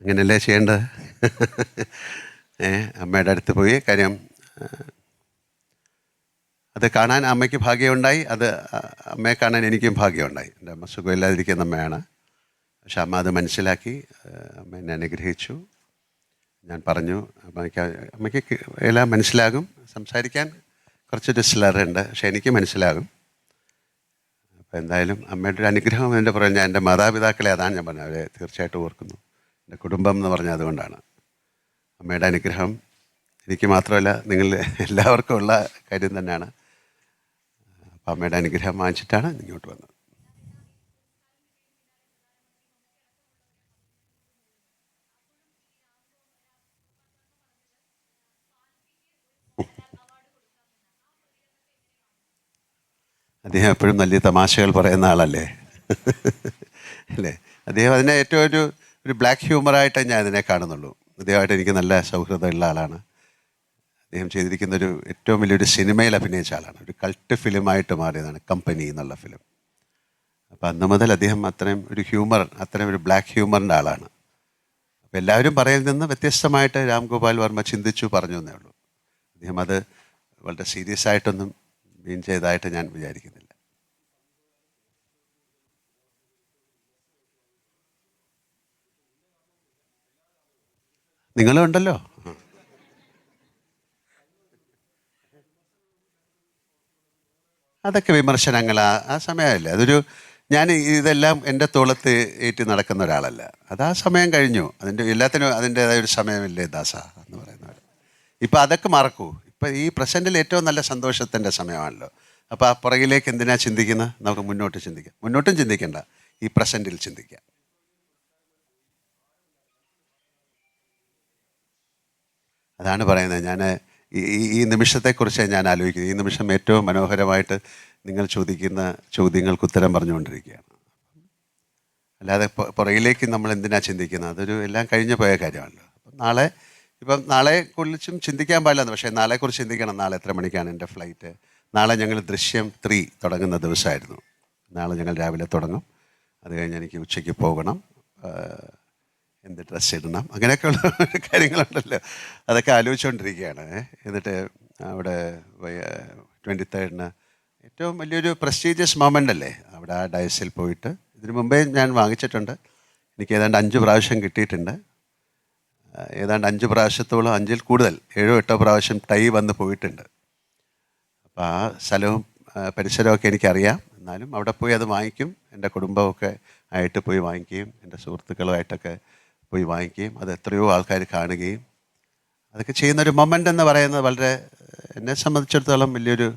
അങ്ങനെയല്ലേ ചെയ്യേണ്ടത്? ഏ അമ്മയുടെ അടുത്ത് പോയി കാര്യം അത് കാണാൻ അമ്മയ്ക്ക് ഭാഗ്യമുണ്ടായി അത് അമ്മയെ കാണാൻ എനിക്കും ഭാഗ്യമുണ്ടായി. എന്റെ അമ്മ സുഖമില്ലാതിരിക്കുന്ന അമ്മയാണ്. പക്ഷെ അമ്മ അത് മനസ്സിലാക്കി അമ്മ എന്നെ അനുഗ്രഹിച്ചു. ഞാൻ പറഞ്ഞു അമ്മയ്ക്ക് അമ്മയ്ക്ക് എല്ലാം മനസ്സിലാകും. സംസാരിക്കാൻ കുറച്ച് സ്ലറുണ്ട് പക്ഷെ എനിക്ക് മനസ്സിലാകും. അപ്പോൾ എന്തായാലും അമ്മയുടെ ഒരു അനുഗ്രഹം എന്റെ പുറകെ ഞാൻ എന്റെ മാതാപിതാക്കളെ അതാണ് ഞാൻ പറഞ്ഞത് അവരെ തീർച്ചയായിട്ടും ഓർക്കുന്നു. എന്റെ കുടുംബം എന്ന് പറഞ്ഞാൽ അതുകൊണ്ടാണ്. അമ്മയുടെ അനുഗ്രഹം. എനിക്ക് മാത്രമല്ല നിങ്ങൾ എല്ലാവർക്കും ഉള്ള കാര്യം തന്നെയാണ്. അപ്പം അമ്മയുടെ അനുഗ്രഹം വാങ്ങിച്ചിട്ടാണ് ഇങ്ങോട്ട് വന്നത്. അദ്ദേഹം എപ്പോഴും നല്ല തമാശകൾ പറയുന്ന ആളല്ലേ? അല്ലേ? അദ്ദേഹം അതിനെ ഏറ്റവും ഒരു ഒരു ബ്ലാക്ക് ഹ്യൂമറായിട്ട് ഞാൻ അതിനെ കാണുന്നുള്ളൂ. അദ്ദേഹമായിട്ട് എനിക്ക് നല്ല സൗഹൃദമുള്ള ആളാണ്. അദ്ദേഹം ചെയ്തിരിക്കുന്ന ഒരു ഏറ്റവും വലിയൊരു സിനിമയിൽ അഭിനയിച്ച ആളാണ്. ഒരു കൾട്ട് ഫിലിമായിട്ട് മാറിയതാണ് കമ്പനി എന്നുള്ള ഫിലിം അപ്പോൾ അന്ന് മുതൽ അദ്ദേഹം അത്രയും ഒരു ഹ്യൂമർ അത്രയും ഒരു ബ്ലാക്ക് ഹ്യൂമറിന്റെ ആളാണ്. അപ്പോൾ എല്ലാവരും പറയിൽ നിന്ന് വ്യത്യസ്തമായിട്ട് രാംഗോപാൽ വർമ്മ ചിന്തിച്ചു പറഞ്ഞു എന്നേ ഉള്ളൂ. അദ്ദേഹം അത് വളരെ സീരിയസ് ആയിട്ടൊന്നും മീൻ ചെയ്തതായിട്ട് ഞാൻ വിചാരിക്കുന്നില്ല. നിങ്ങളും ഉണ്ടല്ലോ. അതൊക്കെ വിമർശനങ്ങളാ. ആ സമയമല്ലേ അതൊരു ഞാൻ ഇതെല്ലാം എന്റെ തോളത്ത് ഏറ്റി നടക്കുന്ന ഒരാളല്ല. അത് ആ സമയം കഴിഞ്ഞു. അതിന്റെ എല്ലാത്തിനും അതിന്റെതായ ഒരു സമയമില്ലേ ദാസ എന്ന് പറയുന്നത് ഇപ്പം അതൊക്കെ മറക്കൂ. ഇപ്പം ഈ പ്രസന്റിൽ ഏറ്റവും നല്ല സന്തോഷത്തിന്റെ സമയമാണല്ലോ. അപ്പോൾ ആ പുറകിലേക്ക് എന്തിനാ ചിന്തിക്കുന്നത് നമുക്ക് മുന്നോട്ട് ചിന്തിക്കാം. മുന്നോട്ടും ചിന്തിക്കേണ്ട. ഈ പ്രസന്റിൽ ചിന്തിക്കാം. അതാണ് പറയുന്നത്. ഞാൻ ഈ ഈ- നിമിഷത്തെക്കുറിച്ച് ഞാൻ ആലോചിക്കുന്നത് ഈ നിമിഷം ഏറ്റവും മനോഹരമായിട്ട് നിങ്ങൾ ചോദിക്കുന്ന ചോദ്യങ്ങൾക്ക് ഉത്തരം പറഞ്ഞുകൊണ്ടിരിക്കുകയാണ്. അല്ലാതെ പുറയിലേക്ക് നമ്മൾ എന്തിനാ ചിന്തിക്കുന്നത്? അതൊരു എല്ലാം കഴിഞ്ഞു പോയ കാര്യമാണല്ലോ. അപ്പം നാളെ ഇപ്പം നാളെ കുറിച്ചും ചിന്തിക്കാൻ പാടില്ല പക്ഷേ നാളെക്കുറിച്ച് ചിന്തിക്കണം. നാളെ എത്ര മണിക്കാണ് എന്റെ ഫ്ലൈറ്റ്? നാളെ ഞങ്ങൾ ദൃശ്യം ത്രീ തുടങ്ങുന്ന ദിവസമായിരുന്നു. നാളെ ഞങ്ങൾ രാവിലെ തുടങ്ങും. അത് കഴിഞ്ഞ് എനിക്ക് ഉച്ചയ്ക്ക് പോകണം. എന്ത് ഡ്രസ്സ് ഇടണം അങ്ങനെയൊക്കെയുള്ള കാര്യങ്ങളുണ്ടല്ലോ. അതൊക്കെ ആലോചിച്ചുകൊണ്ടിരിക്കുകയാണ് എന്നിട്ട് അവിടെ ട്വന്റി തേർഡിന് ഏറ്റവും വലിയൊരു പ്രസ്റ്റീജിയസ് മൊമെന്റ് അല്ലേ? അവിടെ ആ ഡയസിൽ പോയിട്ട്. ഇതിനു മുമ്പേ ഞാൻ വാങ്ങിച്ചിട്ടുണ്ട്. എനിക്ക് ഏതാണ്ട് അഞ്ച് പ്രാവശ്യം കിട്ടിയിട്ടുണ്ട്. ഏതാണ്ട് അഞ്ച് പ്രാവശ്യത്തോളം അഞ്ചിൽ കൂടുതൽ ഏഴോ എട്ടോ പ്രാവശ്യം ടൈ വന്ന് പോയിട്ടുണ്ട്. അപ്പോൾ ആ സ്ഥലവും പരിസരമൊക്കെ എനിക്കറിയാം. എന്നാലും അവിടെ പോയി അത് വാങ്ങിക്കും. എന്റെ കുടുംബമൊക്കെ ആയിട്ട് പോയി വാങ്ങിക്കുകയും എന്റെ സുഹൃത്തുക്കളുമായിട്ടൊക്കെ പോയി വാങ്ങിക്കുകയും അത് എത്രയോ ആൾക്കാർ കാണുകയും അതൊക്കെ ചെയ്യുന്നൊരു മൊമെന്റ് എന്ന് പറയുന്നത് വളരെ എന്നെ സംബന്ധിച്ചിടത്തോളം വലിയൊരു